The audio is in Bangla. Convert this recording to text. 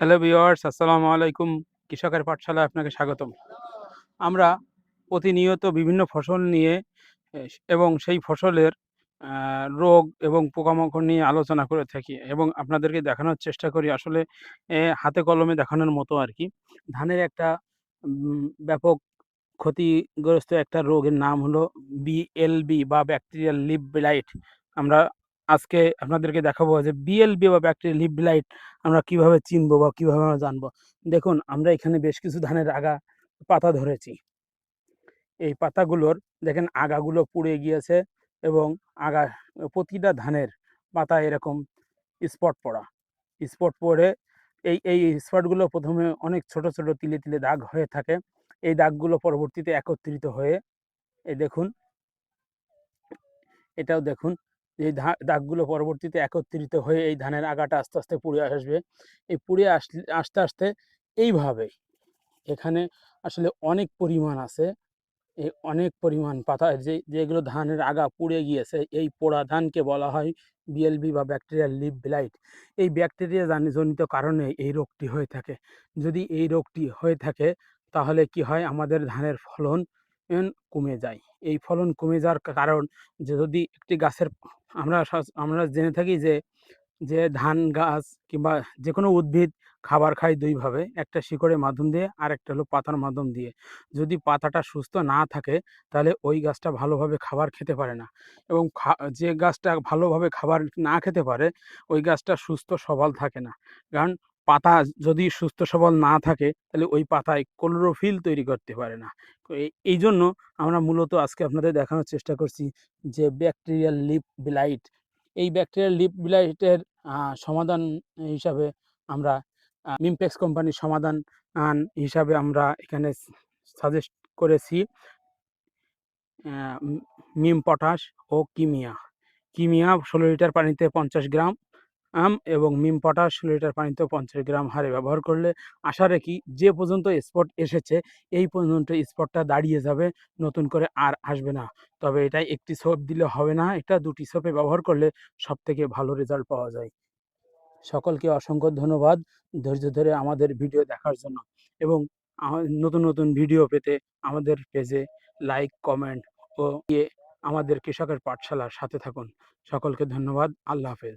হ্যালো ভিওয়ার্স আসসালামু আলাইকুম। কৃষকের পাঠশালায় আপনাকে স্বাগতম। আমরা প্রতিনিয়ত বিভিন্ন ফসল নিয়ে এবং সেই ফসলের রোগ এবং পোকামাকড় নিয়ে আলোচনা করে থাকি এবং আপনাদেরকে দেখানোর চেষ্টা করি আসলে হাতে কলমে দেখানোর মতো আর কি। ধানের একটা ব্যাপক ক্ষতিগ্রস্ত একটা রোগের নাম হলো বিএলবি বা ব্যাকটেরিয়াল লিফ ব্লাইট। আমরা আজকে আপনাদেরকে দেখাবো যে বিএলবি বা ব্যাকটেরিয়াল লিফ ব্লাইট আমরা কীভাবে চিনবো বা কীভাবে আমরা জানব। দেখুন আমরা এখানে বেশ কিছু ধানের আগা পাতা ধরেছি। এই পাতাগুলোর দেখেন আগাগুলো পুড়ে গিয়েছে এবং আগা প্রতিটা ধানের পাতা এরকম স্পট পড়া। স্পট পড়ে এই এই স্পটগুলো প্রথমে অনেক ছোট, ছোট তিলে, তিলে দাগ হয়ে থাকে। এই দাগগুলো পরবর্তীতে একত্রিত হয়ে এই দেখুন এটাও দেখুন এই দাগগুলো পরবর্তীতে একত্রিত হয়ে এই ধানের আগাটা আস্তে, আস্তে পুড়ে আসবে। এই পুড়ে আসতে, আসতে এইভাবে এখানে আসলে অনেক পরিমাণ আছে। এই অনেক পরিমাণ পাতা যে যেগুলো ধানের আগা পুড়ে গিয়েছে এই পোড়া ধানকে বলা হয় বিএলবি বা ব্যাকটেরিয়াল লিভ ব্লাইট। এই ব্যাকটেরিয়া জানি জনিত কারণে এই রোগটি হয়ে থাকে। যদি এই রোগটি হয়ে থাকে তাহলে কি হয় আমাদের ধানের ফলন কমে যায়। এই ফলন কমে যাওয়ার কারণ যে যদি একটি গাছের আমরা আমরা জেনে থাকি যে, যে ধান গাছ কিংবা যে কোনো উদ্ভিদ খাবার খায় দুইভাবে একটা শিকড়ের মাধ্যম দিয়ে আর একটা হলো পাতার মাধ্যম দিয়ে। যদি পাতাটা সুস্থ না থাকে তাহলে ওই গাছটা ভালোভাবে খাবার খেতে পারে না এবং যে গাছটা ভালোভাবে খাবার না খেতে পারে ওই গাছটা সুস্থ সবল থাকে না। কারণ পাতা যদি সুস্থ সবল না থাকে, তাহলে ওই পাতায় ক্লোরোফিল তৈরি করতে পারে না। এই জন্য আমরা মূলত আজকে আপনাদের দেখানোর চেষ্টা করছি যে ব্যাকটেরিয়াল লিপ ব্লাইট। এই ব্যাকটেরিয়াল লিপ ব্লাইটের সমাধান হিসাবে আমরা মিমপেক্স কোম্পানির সমাধান হিসাবে আমরা এখানে সাজেস্ট করেছি মিম পটাশ ও কিমিয়া। কিমিয়া ১৬ লিটার পানিতে ৫০ গ্রাম আম এবং মিম পটাশ লিটার পানিতে পঞ্চাশ গ্রাম হারে ব্যবহার করলে আশা রাখি যে পর্যন্ত স্পট এসেছে এই পর্যন্ত স্পটটা দাঁড়িয়ে যাবে, নতুন করে আর আসবে না। তবে এটা একটি সোপ দিলে হবে না, এটা দুটি সোপে ব্যবহার করলে সবথেকে ভালো রেজাল্ট পাওয়া যায়। সকলকে অসংখ্য ধন্যবাদ ধৈর্য ধরে আমাদের ভিডিও দেখার জন্য এবং নতুন, নতুন ভিডিও পেতে আমাদের পেজে লাইক, কমেন্ট ও ইয়ে আমাদের কৃষকের পাঠশালার সাথে থাকুন। সকলকে ধন্যবাদ। আল্লাহ হাফেজ।